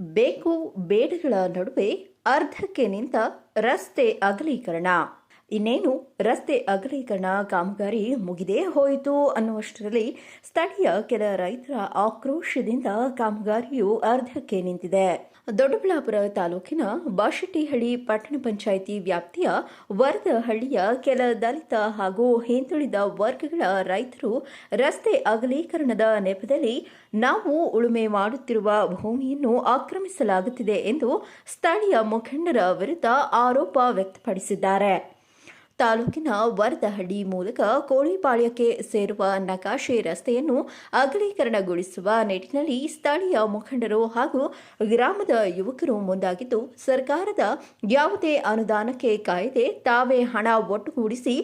ಬೇಕು ಬೇಡಗಳ ನಡುವೆ ಅರ್ಧಕ್ಕೆ ನಿಂತ ರಸ್ತೆ ಅಗಲೀಕರಣ. ಇನ್ನೇನು, ರಸ್ತೆ ಅಗಲೀಕರಣ ಕಾಮಗಾರಿ ಮುಗಿದೇ ಹೋಯಿತು ಅನ್ನುವಷ್ಟರಲ್ಲಿ ಸ್ಥಳೀಯ ಕೆಲ ರೈತರ ಆಕ್ರೋಶದಿಂದ ಕಾಮಗಾರಿಯು ಅರ್ಧಕ್ಕೆ ನಿಂತಿದೆ. ದೊಡ್ಡಬಳ್ಳಾಪುರ ತಾಲೂಕಿನ ಬಾಶೆಟ್ಟಿಹಳ್ಳಿ ಪಟ್ಟಣ ಪಂಚಾಯಿತಿ ವ್ಯಾಪ್ತಿಯ ವರದಹಳ್ಳಿಯ ಕೆಲ ದಲಿತ ಹಾಗೂ ಹಿಂದುಳಿದ ವರ್ಗಗಳ ರೈತರು ರಸ್ತೆ ಅಗಲೀಕರಣದ ನೆಪದಲ್ಲಿ ನಾವು ಉಳುಮೆ ಮಾಡುತ್ತಿರುವ ಭೂಮಿಯನ್ನು ಆಕ್ರಮಿಸಲಾಗುತ್ತಿದೆ ಎಂದು ಸ್ಥಳೀಯ ಮುಖಂಡರ ವಿರುದ್ಧ ಆರೋಪ ವ್ಯಕ್ತಪಡಿಸಿದ್ದಾರೆ. ತಾಲೂಕಿನ ವರದಹಳ್ಳಿ ಮೂಲಕ ಕೋಳಿಪಾಳ್ಯಕ್ಕೆ ಸೇರುವ ನಕಾಶೆ ರಸ್ತೆಯನ್ನು ಅಗಲೀಕರಣಗೊಳಿಸುವ ನಿಟ್ಟಿನಲ್ಲಿ ಸ್ಥಳೀಯ ಮುಖಂಡರು ಹಾಗೂ ಗ್ರಾಮದ ಯುವಕರು ಮುಂದಾಗಿದ್ದು, ಸರ್ಕಾರದ ಯಾವುದೇ ಅನುದಾನಕ್ಕೆ ಕಾಯದೆ ತಾವೇ ಹಣ ಒಟ್ಟುಗೂಡಿಸಿ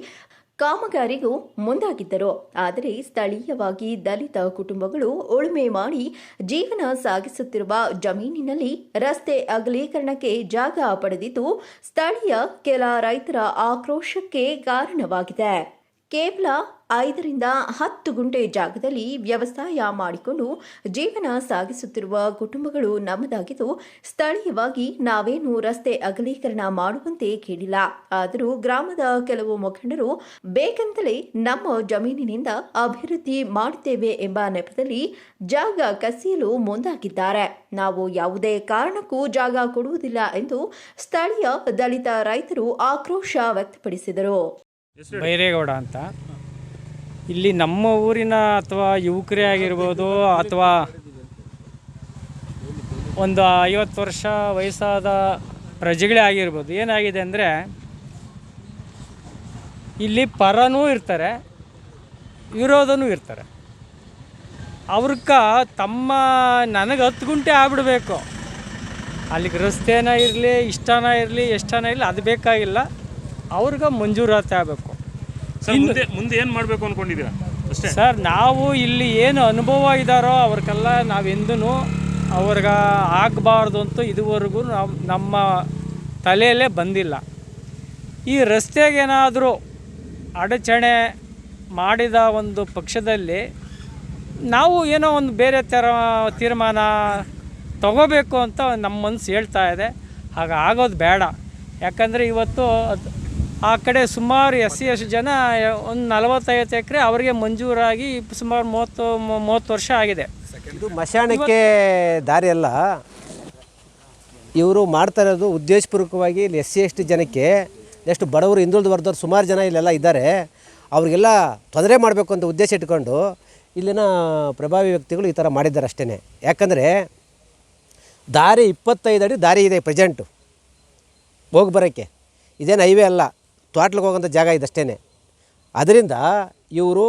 ಕಾಮಗಾರಿಗೂ ಮುಂದಾಗಿದ್ದರು. ಆದರೆ ಸ್ಥಳೀಯವಾಗಿ ದಲಿತ ಕುಟುಂಬಗಳು ಉಳುಮೆ ಮಾಡಿ ಜೀವನ ಸಾಗಿಸುತ್ತಿರುವ ಜಮೀನಿನಲ್ಲಿ ರಸ್ತೆ ಅಗಲೀಕರಣಕ್ಕೆ ಜಾಗ ಪಡೆದಿದ್ದು, ಸ್ಥಳೀಯ ಕೆಲ ರೈತರ ಆಕ್ರೋಶಕ್ಕೆ ಕಾರಣವಾಗಿದೆ. ಕೇವಲ ಐದರಿಂದ ಹತ್ತು ಗುಂಟೆ ಜಾಗದಲ್ಲಿ ವ್ಯವಸಾಯ ಮಾಡಿಕೊಂಡು ಜೀವನ ಸಾಗಿಸುತ್ತಿರುವ ಕುಟುಂಬಗಳು ನಮ್ಮದಾಗಿದ್ದು, ಸ್ಥಳೀಯವಾಗಿ ನಾವೇನು ರಸ್ತೆ ಅಗಲೀಕರಣ ಮಾಡುವಂತೆ ಕೇಳಿಲ್ಲ. ಆದರೂ ಗ್ರಾಮದ ಕೆಲವು ಮುಖಂಡರು ಬೇಕಂತಲೇ ನಮ್ಮ ಜಮೀನಿನಿಂದ ಅಭಿವೃದ್ಧಿ ಮಾಡುತ್ತೇವೆ ಎಂಬ ನೆಪದಲ್ಲಿ ಜಾಗ ಕಸಿಯಲು ಮುಂದಾಗಿದ್ದಾರೆ. ನಾವು ಯಾವುದೇ ಕಾರಣಕ್ಕೂ ಜಾಗ ಕೊಡುವುದಿಲ್ಲ ಎಂದು ಸ್ಥಳೀಯ ದಲಿತ ರೈತರು ಆಕ್ರೋಶ ವ್ಯಕ್ತಪಡಿಸಿದರು. ಬೈರೇಗೌಡ ಅಂತ. ಇಲ್ಲಿ ನಮ್ಮ ಊರಿನ ಅಥವಾ ಯುವಕರೇ ಆಗಿರ್ಬೋದು ಅಥವಾ ಒಂದು ಐವತ್ತು ವರ್ಷ ವಯಸ್ಸಾದ ಪ್ರಜೆಗಳೇ ಆಗಿರ್ಬೋದು. ಏನಾಗಿದೆ ಅಂದರೆ ಇಲ್ಲಿ ಪರನೂ ಇರ್ತಾರೆ, ವಿರೋಧನೂ ಇರ್ತಾರೆ. ಅವ್ರಕ್ಕ ತಮ್ಮ ನನಗೆ ಹತ್ತು ಗುಂಟೆ ಆಗ್ಬಿಡ್ಬೇಕು. ಅಲ್ಲಿಗೆ ರಸ್ತೆನ ಇರಲಿ, ಇಷ್ಟನ ಇರಲಿ, ಎಷ್ಟನ ಇರಲಿ, ಅದು ಬೇಕಾಗಿಲ್ಲ. ಅವ್ರಿಗೆ ಮಂಜೂರಾತಿ ಆಗಬೇಕು. ಸರ್ ಮುಂದೆ ಮುಂದೆ ಏನು ಮಾಡಬೇಕು ಅಂದ್ಕೊಂಡಿದ್ದೀರಾ ಅಷ್ಟೇ. ಸರ್ ನಾವು ಇಲ್ಲಿ ಏನು ಅನುಭವ ಇದ್ದಾರೋ ಅವ್ರಿಗೆಲ್ಲ ನಾವೆಂದೂ ಅವ್ರಿಗೆ ಆಗಬಾರ್ದು ಅಂತ ಇದುವರೆಗೂ ನಾವು ನಮ್ಮ ತಲೆಯಲ್ಲೇ ಬಂದಿಲ್ಲ. ಈ ರಸ್ತೆಗೇನಾದರೂ ಅಡಚಣೆ ಮಾಡಿದ ಒಂದು ಪಕ್ಷದಲ್ಲಿ ನಾವು ಏನೋ ಒಂದು ಬೇರೆ ಥರ ತೀರ್ಮಾನ ತಗೋಬೇಕು ಅಂತ ನಮ್ಮ ಮನಸ್ಸು ಹೇಳ್ತಾ ಇದೆ. ಹಾಗಾಗೋದು ಆಗೋದು ಬೇಡ. ಯಾಕಂದರೆ ಇವತ್ತು ಅದ್- ಆ ಕಡೆ ಸುಮಾರು ಎಸ್ ಸಿ ಎಸ್ ಜನ ಒಂದು ನಲವತ್ತೈವತ್ತು ಎಕರೆ ಅವರಿಗೆ ಮಂಜೂರಾಗಿ ಸುಮಾರು ಮೂವತ್ತು ಮೂವತ್ತು ವರ್ಷ ಆಗಿದೆ. ಇದು ಮಶಾಣಕ್ಕೆ ದಾರಿ ಅಲ್ಲ. ಇವರು ಮಾಡ್ತಾ ಇರೋದು ಉದ್ದೇಶಪೂರ್ವಕವಾಗಿ ಇಲ್ಲಿ ಎಸ್ ಸಿ ಎಸ್ ಟಿ ಜನಕ್ಕೆ ಎಷ್ಟು ಬಡವರು ಹಿಂದುಳಿದ ವರ್ಗದವ್ರು ಸುಮಾರು ಜನ ಇಲ್ಲೆಲ್ಲ ಇದ್ದಾರೆ. ಅವರಿಗೆಲ್ಲ ತೊಂದರೆ ಮಾಡಬೇಕು ಅಂತ ಉದ್ದೇಶ ಇಟ್ಕೊಂಡು ಇಲ್ಲಿನ ಪ್ರಭಾವಿ ವ್ಯಕ್ತಿಗಳು ಈ ಥರ ಮಾಡಿದ್ದಾರೆ ಅಷ್ಟೇ ಯಾಕಂದರೆ ದಾರಿ ಇಪ್ಪತ್ತೈದು ಅಡಿ ದಾರಿ ಇದೆ ಪ್ರೆಸೆಂಟು ಹೋಗಿ ಬರೋಕ್ಕೆ. ಇದೇನು ಹೈವೇ ಅಲ್ಲ. ತ್ವಾಟ್ಲಿಗೆ ಹೋಗೋಂಥ ಜಾಗ ಇದೆ ಅಷ್ಟೇ ಅದರಿಂದ ಇವರು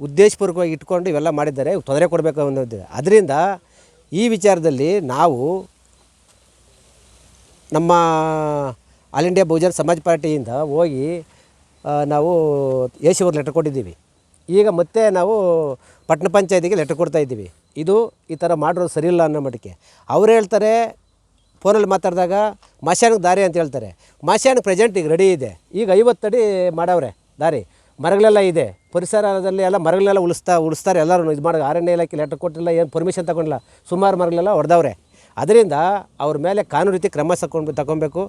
ಉದ್ದೇಶಪೂರ್ವಕವಾಗಿ ಇಟ್ಕೊಂಡು ಇವೆಲ್ಲ ಮಾಡಿದ್ದಾರೆ. ತೊಂದರೆ ಕೊಡಬೇಕು ಅನ್ನೋದಿದೆ ಅದರಿಂದ ಈ ವಿಚಾರದಲ್ಲಿ ನಾವು ನಮ್ಮ ಆಲ್ ಇಂಡಿಯಾ ಬಹುಜನ ಸಮಾಜ್ ಪಾರ್ಟಿಯಿಂದ ಹೋಗಿ ನಾವು ಎ ಸಿ ಅವ್ರು ಲೆಟರ್ ಕೊಟ್ಟಿದ್ದೀವಿ. ಈಗ ಮತ್ತೆ ನಾವು ಪಟ್ಟಣ ಪಂಚಾಯತಿಗೆ ಲೆಟರ್ ಕೊಡ್ತಾ ಇದ್ದೀವಿ. ಇದು ಈ ಥರ ಮಾಡಿರೋದು ಸರಿಯಿಲ್ಲ ಅನ್ನೋ ಮಟ್ಟಕ್ಕೆ ಅವ್ರು ಹೇಳ್ತಾರೆ, ಫೋನಲ್ಲಿ ಮಾತಾಡಿದಾಗ ಮಾಶ್ಯಾನಕ್ಕೆ ದಾರಿ ಅಂತ ಹೇಳ್ತಾರೆ. ಮಶಾನ್ ಪ್ರೆಸೆಂಟ್ ಈಗ ರೆಡಿ ಇದೆ. ಈಗ ಐವತ್ತು ಅಡಿ ಮಾಡವ್ರೆ ದಾರಿ. ಮರಗಳೆಲ್ಲ ಇದೆ. ಪರಿಸರದಲ್ಲಿ ಎಲ್ಲ ಮರಗಳೆಲ್ಲ ಉಳಿಸ್ತಾ, ಉಳಿಸ್ತಾರೆ ಎಲ್ಲರೂ ಇದು ಮಾಡಿ ಅರಣ್ಯ ಇಲಾಖೆ ಲೆಟರ್ ಕೊಟ್ಟಿಲ್ಲ, ಏನು ಪರ್ಮಿಷನ್ ತಗೊಂಡಿಲ್ಲ. ಸುಮಾರು ಮರಗಳೆಲ್ಲ ಹೊಡೆದವ್ರೆ ಅದರಿಂದ ಅವ್ರ ಮೇಲೆ ಕಾನೂನು ರೀತಿ ಕ್ರಮ ತಗೊಂಡು ತಗೊಬೇಕು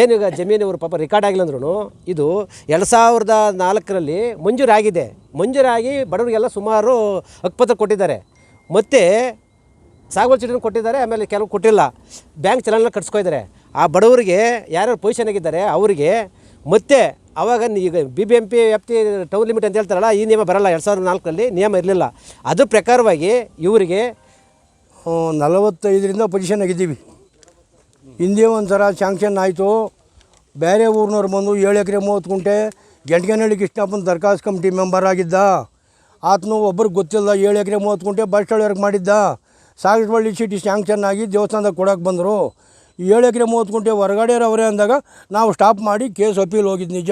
ಏನೀಗ ಜಮೀನು ಇವರು ಪಾಪ ರೆಕಾರ್ಡ್ ಆಗಿಲ್ಲ ಅಂದ್ರೂ ಇದು ಎರಡು ಸಾವಿರದ ನಾಲ್ಕರಲ್ಲಿ ಮಂಜೂರಾಗಿದೆ. ಮಂಜೂರಾಗಿ ಬಡವರಿಗೆಲ್ಲ ಸುಮಾರು ಹಕ್ಕುಪತ್ರ ಕೊಟ್ಟಿದ್ದಾರೆ. ಮತ್ತು ಸಾಗುವಳಿ ಚೀಟಿನ ಕೊಟ್ಟಿದ್ದಾರೆ, ಆಮೇಲೆ ಕೆಲವು ಕೊಟ್ಟಿಲ್ಲ. ಬ್ಯಾಂಕ್ ಚಲನ ಕಟ್ಸ್ಕೊಯ್ತಾರೆ. ಆ ಬಡವರಿಗೆ ಯಾರ್ಯಾರು ಪೊಸಿಷನ್ ಆಗಿದ್ದಾರೆ, ಅವರಿಗೆ ಮತ್ತೆ ಅವಾಗ ಈಗ ಬಿ ಬಿ ಎಂ ಪಿ ವ್ಯಾಪ್ತಿ ಟೌನ್ ಲಿಮಿಟ್ ಅಂತ ಹೇಳ್ತಾರಲ್ಲ, ಈ ನಿಯಮ ಬರಲ್ಲ. ಎರಡು ಸಾವಿರದ ನಾಲ್ಕರಲ್ಲಿ ನಿಯಮ ಇರಲಿಲ್ಲ. ಅದ್ರ ಪ್ರಕಾರವಾಗಿ ಇವರಿಗೆ ನಲವತ್ತೈದರಿಂದ ಪೊಸಿಷನ್ ಆಗಿದ್ದೀವಿ. ಹಿಂದೆ ಒಂದು ಸಲ ಆಯಿತು. ಬೇರೆ ಊರಿನವ್ರು ಬಂದು ಏಳು ಎಕರೆ ಮೂವತ್ತು ಗುಂಟೆ ಗಂಟಗನಹಳ್ಳಿ ಕೃಷ್ಣಪ್ಪನ ದರ್ಖಾಸ್ ಕಮಿಟಿ ಮೆಂಬರ್ ಆಗಿದ್ದ. ಆತನು ಒಬ್ರಿಗೆ ಗೊತ್ತಿಲ್ಲ, ಏಳು ಎಕರೆ ಮೂವತ್ತು ಗುಂಟೆ ಬಸ್ ಸ್ಟ್ಯಾಂಡ್ವರೆಗೆ ಮಾಡಿದ್ದ. ಸಾಗರಬಳ್ಳಿ ಸಿಟಿ ಶಾಂಕ್ಷನ್ ಆಗಿ ದೇವಸ್ಥಾನದಾಗ ಕೊಡೋಕೆ ಬಂದರು. ಏಳು ಎಕರೆ ಮೂವತ್ತು ಗುಂಟೆ ಹೊರಗಡೆ ಅವರೇ ಅಂದಾಗ ನಾವು ಸ್ಟಾಪ್ ಮಾಡಿ ಕೇಸ್ ಅಪೀಲ್ ಹೋಗಿದ್ದು ನಿಜ.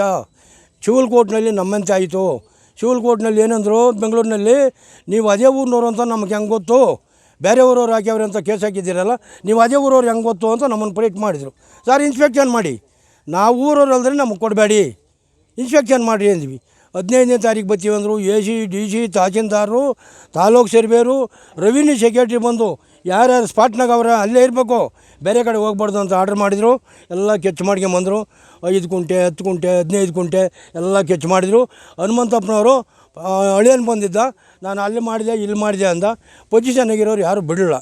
ಶಿವಲ್ ಕೋರ್ಟ್ನಲ್ಲಿ ನಮ್ಮಂತೆ ಆಯಿತು. ಶಿವಲ್ ಕೋರ್ಟ್ನಲ್ಲಿ ಏನಂದರು ಬೆಂಗಳೂರಿನಲ್ಲಿ ನೀವು ಅದೇ ಊರಿನವ್ರು ಅಂತ ನಮಗೆ ಹೆಂಗೆ ಗೊತ್ತು? ಬೇರೆ ಊರವ್ರು ಹಾಕ್ಯವ್ರೆ ಅಂತ ಕೇಸ್ ಹಾಕಿದ್ದೀರಲ್ಲ, ನೀವು ಅದೇ ಊರವ್ರು ಹೆಂಗೆ ಗೊತ್ತು ಅಂತ ನಮ್ಮನ್ನು ಪ್ರೇಟ್ ಮಾಡಿದರು. ಸರ್ ಇನ್ಸ್ಪೆಕ್ಷನ್ ಮಾಡಿ. ನಾವು ಊರವ್ರು ಅಲ್ದ್ರೆ ನಮಗೆ ಕೊಡಬೇಡಿ. ಇನ್ಸ್ಪೆಕ್ಷನ್ ಮಾಡಿರಿ ಅಂದ್ವಿ. ಹದಿನೈದನೇ ತಾರೀಕು ಬರ್ತೀವಿ ಅಂದರು ಎ ಸಿ ಡಿ ಸಿ ತಹಸೀಲ್ದಾರರು ತಾಲೂಕು ಸರ್ವೇರು ರೆವಿನ್ಯೂ ಸೆಕ್ರೆಟ್ರಿ ಬಂದು ಯಾರ್ಯಾರು ಸ್ಪಾಟ್ನಾಗ ಅವರ, ಅಲ್ಲೇ ಇರಬೇಕು. ಬೇರೆ ಕಡೆ ಹೋಗ್ಬಾರ್ದು ಅಂತ ಆರ್ಡ್ರ್ ಮಾಡಿದರು ಎಲ್ಲ ಕೆಚ್ಚು ಮಾಡ್ಕೊಂಬಂದರು ಐದು ಕುಂಟೆ ಹತ್ತು ಕುಂಟೆ ಹದಿನೈದು ಕುಂಟೆ ಎಲ್ಲ ಕೆಚ್ ಮಾಡಿದರು. ಹನುಮಂತಪ್ಪನವರು ಅಳಿಯನ್ ಬಂದಿದ್ದ ನಾನು ಅಲ್ಲಿ ಮಾಡಿದೆ ಇಲ್ಲಿ ಮಾಡಿದೆ ಅಂದ. ಪೊಸಿಷನ್ನಾಗಿರೋರು ಯಾರು ಬಿಡಲಿಲ್ಲ.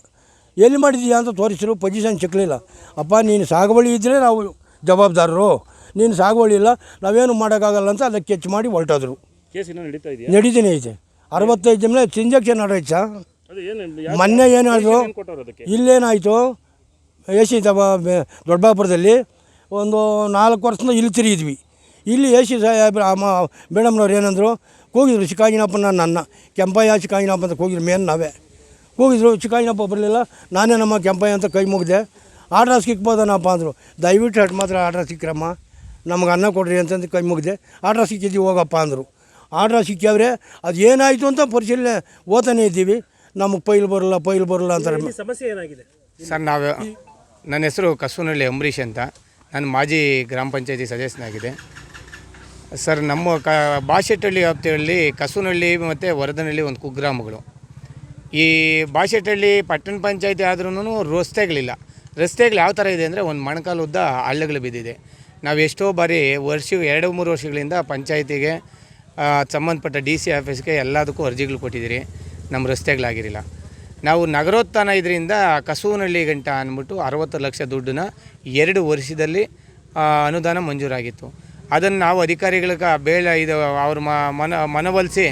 ಎಲ್ಲಿ ಮಾಡಿದೀಯ ಅಂತ ತೋರಿಸಿದ್ರು. ಪೊಸಿಷನ್ ಸಿಕ್ಕಲಿಲ್ಲ ಅಪ್ಪ ನೀನು ಸಾಗುವಳಿ ಇದ್ದರೆ ನಾವು ಜವಾಬ್ದಾರರು. ನೀನು ಸಾಗುವಳಿ ಇಲ್ಲ ನಾವೇನು ಮಾಡೋಕ್ಕಾಗಲ್ಲ ಅಂತ ಅದಕ್ಕೆ ಕೆಚ್ಚು ಮಾಡಿ ಹೊರಟೋದ್ರು. ನಡೀತೀನಿ ಐತೆ ಅರವತ್ತೈದು ಜನ ಇಂಜೆಕ್ಷನ್ ಏನು ಮೊನ್ನೆ ಏನು ಹೇಳಿದ್ರು ಏನು ಕೊಟ್ಟವ್ರು ಅದಕ್ಕೆ? ಇಲ್ಲೇನಾಯಿತು? ಎ ಸಿ ತಬ ದೊಡ್ಡಬಾಪುರದಲ್ಲಿ ಒಂದು ನಾಲ್ಕು ವರ್ಷದಿಂದ ಇಲ್ಲಿ ತಿರುಗಿದ್ವಿ. ಇಲ್ಲಿ ಎ ಸಿ ಸಾಹೇಬ್ರ ಅಮ್ಮ ಮೇಡಮ್ನವ್ರು ಏನಂದರು ಕೂಗಿದ್ರು ಚಿಕಾಜಿನಪ್ಪನ ನನ್ನ ಕೆಂಪಯ್ಯ ಚಿಕಾಜಿನಪ್ಪ ಅಂತ ಕೂಗಿದ್ರು ಮೇನ್ ನಾವೇ. ಕೂಗಿದ್ರು ಚಿಕಾಜಿನಪ್ಪ ಬರಲಿಲ್ಲ ನಾನೇ ನಮ್ಮ ಕೆಂಪಯ್ಯ ಅಂತ ಕೈ ಮುಗಿದೆ. ಆರ್ಡ್ರ್ ಸಿಕ್ಬೋದನಪ್ಪ ಅಂದರು. ದಯವಿಟ್ಟು ಹಟ್ ಮಾತ್ರ ಆರ್ಡ್ರ್ ಸಿಕ್ಕ್ರಮ್ಮ ನಮ್ಗೆ ಅನ್ನ ಕೊಡ್ರಿ ಅಂತಂದು ಕೈ ಮುಗಿದೆ. ಆರ್ಡ್ರ್ ಸಿಕ್ಕಿದ್ದೀವಿ ಹೋಗಪ್ಪ ಅಂದರು. ಆರ್ಡ್ರ್ ಸಿಕ್ಕವ್ರೆ ಅದು ಏನಾಯಿತು ಅಂತ ಪರಿಶೀಲನೆ ಓದನೇ ಇದ್ದೀವಿ. ನಮಗೆ ಪೈಲ್ ಬರಲ್ಲ ಪೈಲ್ ಬರಲ್ಲ ಅಂತಾರೆ. ಸರ್ ನಾವು ನನ್ನ ಹೆಸರು ಕಸೂನಹಳ್ಳಿ ಅಂಬರೀಷ್ ಅಂತ. ನಾನು ಮಾಜಿ ಗ್ರಾಮ ಪಂಚಾಯತಿ ಸದಸ್ಯನಾಗಿದೆ ಸರ್, ನಮ್ಮ ಕ ಬಾಶೆಟ್ಟಹಳ್ಳಿ ವ್ಯಾಪ್ತಿಯಲ್ಲಿ ಕಸೂನಹಳ್ಳಿ ಮತ್ತು ವರದನಹಳ್ಳಿ ಒಂದು ಕುಗ್ರಾಮಗಳು. ಈ ಬಾಶೆಟ್ಟಹಳ್ಳಿ ಪಟ್ಟಣ ಪಂಚಾಯತಿ ಆದ್ರೂ ರಸ್ತೆಗಳಿಲ್ಲ. ರಸ್ತೆಗಳು ಯಾವ ಥರ ಇದೆ ಅಂದರೆ ಒಂದು ಮಣಕಾಲು ಉದ್ದ ಹಳ್ಳಗಳು ಬಿದ್ದಿದೆ. ನಾವು ಎಷ್ಟೋ ಬಾರಿ ವರ್ಷ ಎರಡು ಮೂರು ವರ್ಷಗಳಿಂದ ಪಂಚಾಯತಿಗೆ ಸಂಬಂಧಪಟ್ಟ ಡಿ ಸಿ ಆಫೀಸ್ಗೆ ಎಲ್ಲದಕ್ಕೂ ಅರ್ಜಿಗಳು ಕೊಟ್ಟಿದ್ದೀರಿ. ನಮ್ಮ ರಸ್ತೆಗಳಾಗಿರಿಲ್ಲ ನಾವು ನಗರೋತ್ಥಾನ ಇದರಿಂದ ಕಸೂನಳ್ಳಿ ಗಂಟ ಅಂದ್ಬಿಟ್ಟು ಅರವತ್ತು ಲಕ್ಷ ದುಡ್ಡನ್ನ ಎರಡು ವರ್ಷದಲ್ಲಿ ಅನುದಾನ ಮಂಜೂರಾಗಿತ್ತು. ಅದನ್ನು ನಾವು ಅಧಿಕಾರಿಗಳಿಗೆ ಬೇಳ ಇದು ಅವ್ರ ಮನ, ಮನವೊಲಿಸಿ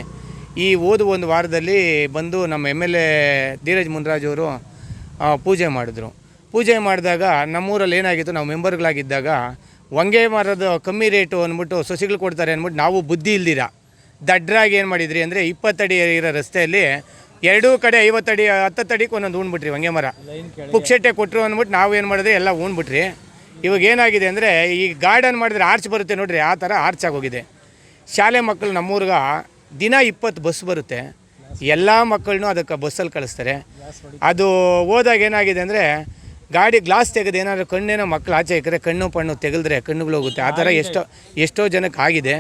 ಈ ಓದು ಒಂದು ವಾರದಲ್ಲಿ ಬಂದು ನಮ್ಮ M L A Dheeraj Muniraj ಅವರು ಪೂಜೆ ಮಾಡಿದ್ರು. ಪೂಜೆ ಮಾಡಿದಾಗ ನಮ್ಮೂರಲ್ಲಿ ಏನಾಗಿತ್ತು, ನಾವು ಮೆಂಬರ್ಗಳಾಗಿದ್ದಾಗ ಹೊಂಗೆ ಮರದ ಕಮ್ಮಿ ರೇಟು ಅಂದ್ಬಿಟ್ಟು ಸಸಿಗಳು ಕೊಡ್ತಾರೆ ಅಂದ್ಬಿಟ್ಟು ನಾವು ಬುದ್ಧಿ ಇಲ್ದಿರ. ದಡ್ರಾಗಿ ಏನು ಮಾಡಿದ್ರಿ ಅಂದರೆ ಇಪ್ಪತ್ತಡಿ ಇರೋ ರಸ್ತೆಯಲ್ಲಿ ಎರಡೂ ಕಡೆ ಐವತ್ತು ಅಡಿ ಹತ್ತು ಹತ್ತತ್ತಡಿಗೆ ಒಂದೊಂದು ಉಣ್ಬಿಟ್ರಿ ಹೊಂಗೆ ಮರ. ಪುಕ್ಷೆಟ್ಟೆ ಕೊಟ್ಟರು ಅಂದ್ಬಿಟ್ಟು ನಾವು ಏನು ಮಾಡಿದ್ರೆ ಎಲ್ಲ ಉಣ್ಬಿಟ್ರಿ. ಇವಾಗ ಏನಾಗಿದೆ ಅಂದರೆ ಈ ಗಾರ್ಡನ್ ಮಾಡಿದ್ರೆ ಆರ್ಚ್ ಬರುತ್ತೆ ನೋಡಿರಿ ಆ ಥರ ಆರ್ಚ್ ಆಗೋಗಿದೆ. ಶಾಲೆ ಮಕ್ಕಳು ನಮ್ಮೂರ್ಗ ದಿನ ಇಪ್ಪತ್ತು ಬಸ್ ಬರುತ್ತೆ. ಎಲ್ಲ ಮಕ್ಕಳನ್ನೂ ಅದಕ್ಕೆ ಬಸ್ಸಲ್ಲಿ ಕಳಿಸ್ತಾರೆ. ಅದು ಹೋದಾಗ ಏನಾಗಿದೆ ಅಂದರೆ ಗಾಡಿ ಗ್ಲಾಸ್ ತೆಗೆದು ಏನಾದರೂ ಕಣ್ಣೇನೋ ಮಕ್ಕಳು ಆಚೆ ಇಕ್ಕರೆ ಕಣ್ಣು ಪಣ್ಣು ತೆಗೆದ್ರೆ ಕಣ್ಣುಗಳೋಗುತ್ತೆ ಆ ಥರ ಎಷ್ಟೋ ಎಷ್ಟೋ ಜನಕ್ಕೆ ಆಗಿದೆ.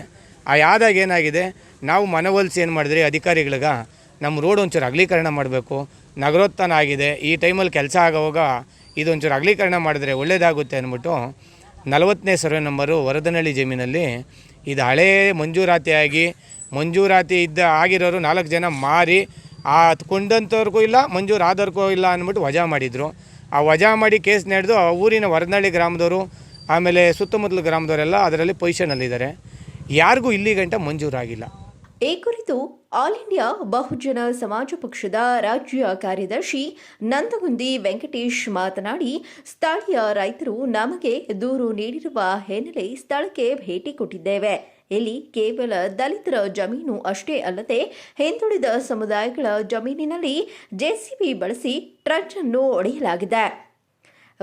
ಆ ಆದಾಗ ಏನಾಗಿದೆ ನಾವು ಮನವೊಲಿಸಿ ಏನು ಮಾಡಿದ್ರಿ ಅಧಿಕಾರಿಗಳಿಗೆ ನಮ್ಮ ರೋಡ್ ಒಂಚೂರು ಅಗಲೀಕರಣ ಮಾಡಬೇಕು. ನಗರೋತ್ಥಾನ ಆಗಿದೆ. ಈ ಟೈಮಲ್ಲಿ ಕೆಲಸ ಆಗೋವಾಗ ಇದೊಂಚೂರು ಅಗಲೀಕರಣ ಮಾಡಿದ್ರೆ ಒಳ್ಳೆಯದಾಗುತ್ತೆ ಅಂದ್ಬಿಟ್ಟು ನಲವತ್ತನೇ ಸರ್ವೆ ನಂಬರು ವರದನಹಳ್ಳಿ ಜಮೀನಲ್ಲಿ ಇದು ಹಳೇ ಮಂಜೂರಾತಿಯಾಗಿ, ಮಂಜೂರಾತಿ ಇದ್ದ ಆಗಿರೋರು ನಾಲ್ಕು ಜನ ಮಾರಿ, ಆ ಕೊಂಡಂಥವ್ರಿಗೂ ಇಲ್ಲ ಮಂಜೂರು ಆದವ್ರಿಗೂ ಇಲ್ಲ ಅಂದ್ಬಿಟ್ಟು ವಜಾ ಮಾಡಿದರು. ಆ ವಜಾ ಮಾಡಿ ಕೇಸ್ ನಡೆದು ಆ ಊರಿನ ವರದನಹಳ್ಳಿ ಗ್ರಾಮದವರು, ಆಮೇಲೆ ಸುತ್ತಮುತ್ತಲ ಗ್ರಾಮದವರೆಲ್ಲ ಅದರಲ್ಲಿ ಪೊಸಿಷನಲ್ಲಿದ್ದಾರೆ. ಯಾರಿಗೂ ಇಲ್ಲಿ ಗಂಟ ಮಂಜೂರಾಗಿಲ್ಲ. ಈ ಕುರಿತು ಆಲ್ ಇಂಡಿಯಾ ಬಹುಜನ ಸಮಾಜ ಪಕ್ಷದ ರಾಜ್ಯ ಕಾರ್ಯದರ್ಶಿ ನಂದಗುಂದಿ ವೆಂಕಟೇಶ್ ಮಾತನಾಡಿ, ಸ್ಥಳೀಯ ರೈತರು ನಮಗೆ ದೂರು ನೀಡಿರುವ ಹಿನ್ನೆಲೆ ಸ್ಥಳಕ್ಕೆ ಭೇಟಿ ಕೊಟ್ಟಿದ್ದೇವೆ. ಇಲ್ಲಿ ಕೇವಲ ದಲಿತರ ಜಮೀನು ಅಷ್ಟೇ ಅಲ್ಲದೆ ಹಿಂದುಳಿದ ಸಮುದಾಯಗಳ ಜಮೀನಿನಲ್ಲಿ ಜೆಸಿಬಿ ಬಳಸಿ ಟ್ರಂಚನ್ನು ಒಡೆಯಲಾಗಿದೆ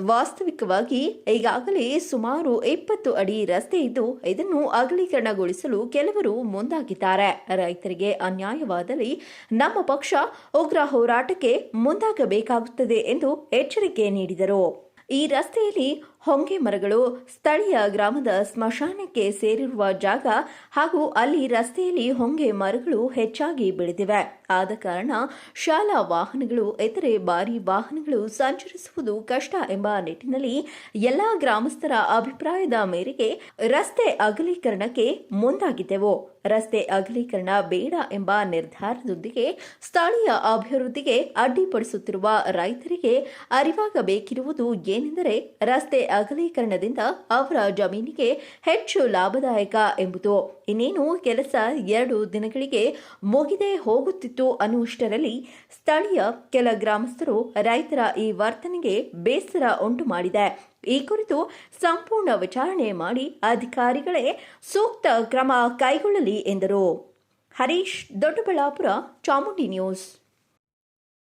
ವಾಸ್ತವಿಕವಾಗಿ ಈಗಾಗಲೇ ಸುಮಾರು ಇಪ್ಪತ್ತು ಅಡಿ ರಸ್ತೆ ಇದ್ದು, ಇದನ್ನು ಅಗಲೀಕರಣಗೊಳಿಸಲು ಕೆಲವರು ಮುಂದಾಗಿದ್ದಾರೆ. ರೈತರಿಗೆ ಅನ್ಯಾಯವಾದಲ್ಲಿ ನಮ್ಮ ಪಕ್ಷ ಉಗ್ರ ಹೋರಾಟಕ್ಕೆ ಮುಂದಾಗಬೇಕಾಗುತ್ತದೆ ಎಂದು ಎಚ್ಚರಿಕೆ ನೀಡಿದರು. ಈ ರಸ್ತೆಯಲ್ಲಿ ಹೊಂಗೆ ಮರಗಳು ಸ್ಥಳೀಯ ಗ್ರಾಮದ ಸ್ಮಶಾನಕ್ಕೆ ಸೇರಿರುವ ಜಾಗ ಹಾಗೂ ಅಲ್ಲಿ ರಸ್ತೆಯಲ್ಲಿ ಹೊಂಗೆ ಮರಗಳು ಹೆಚ್ಚಾಗಿ ಬೆಳೆದಿವೆ. ಆದ ಕಾರಣ ಶಾಲಾ ವಾಹನಗಳು, ಇತರೆ ಭಾರಿ ವಾಹನಗಳು ಸಂಚರಿಸುವುದು ಕಷ್ಟ ಎಂಬ ನಿಟ್ಟಿನಲ್ಲಿ ಎಲ್ಲಾ ಗ್ರಾಮಸ್ಥರ ಅಭಿಪ್ರಾಯದ ಮೇರೆಗೆ ರಸ್ತೆ ಅಗಲೀಕರಣಕ್ಕೆ ಮುಂದಾಗಿದ್ದೆವು. ರಸ್ತೆ ಅಗಲೀಕರಣ ಬೇಡ ಎಂಬ ನಿರ್ಧಾರದೊಂದಿಗೆ ಸ್ಥಳೀಯ ಅಭಿವೃದ್ಧಿಗೆ ಅಡ್ಡಿಪಡಿಸುತ್ತಿರುವ ರೈತರಿಗೆ ಅರಿವಾಗಬೇಕಿರುವುದು ಏನೆಂದರೆ ರಸ್ತೆ ಅಗಲೀಕರಣದಿಂದ ಅವರ ಜಮೀನಿಗೆ ಹೆಚ್ಚು ಲಾಭದಾಯಕ ಎಂಬುದು. ಇನ್ನೇನು ಕೆಲಸ ಎರಡು ದಿನಗಳಿಗೆ ಮುಗಿದೇ ಹೋಗುತ್ತಿತ್ತು ಅನ್ನುವಷ್ಟರಲ್ಲಿ ಸ್ಥಳೀಯ ಕೆಲ ಗ್ರಾಮಸ್ಥರು ರೈತರ ಈ ವರ್ತನೆಗೆ ಬೇಸರ ಉಂಟು ಮಾಡಿದೆ. ಈ ಕುರಿತು ಸಂಪೂರ್ಣ ವಿಚಾರಣೆ ಮಾಡಿ ಅಧಿಕಾರಿಗಳೇ ಸೂಕ್ತ ಕ್ರಮ ಕೈಗೊಳ್ಳಲಿ ಎಂದರು. ಹರೀಶ್, ದೊಡ್ಡಬಳ್ಳಾಪುರ, ಚಾಮುಂಡಿ ನ್ಯೂಸ್.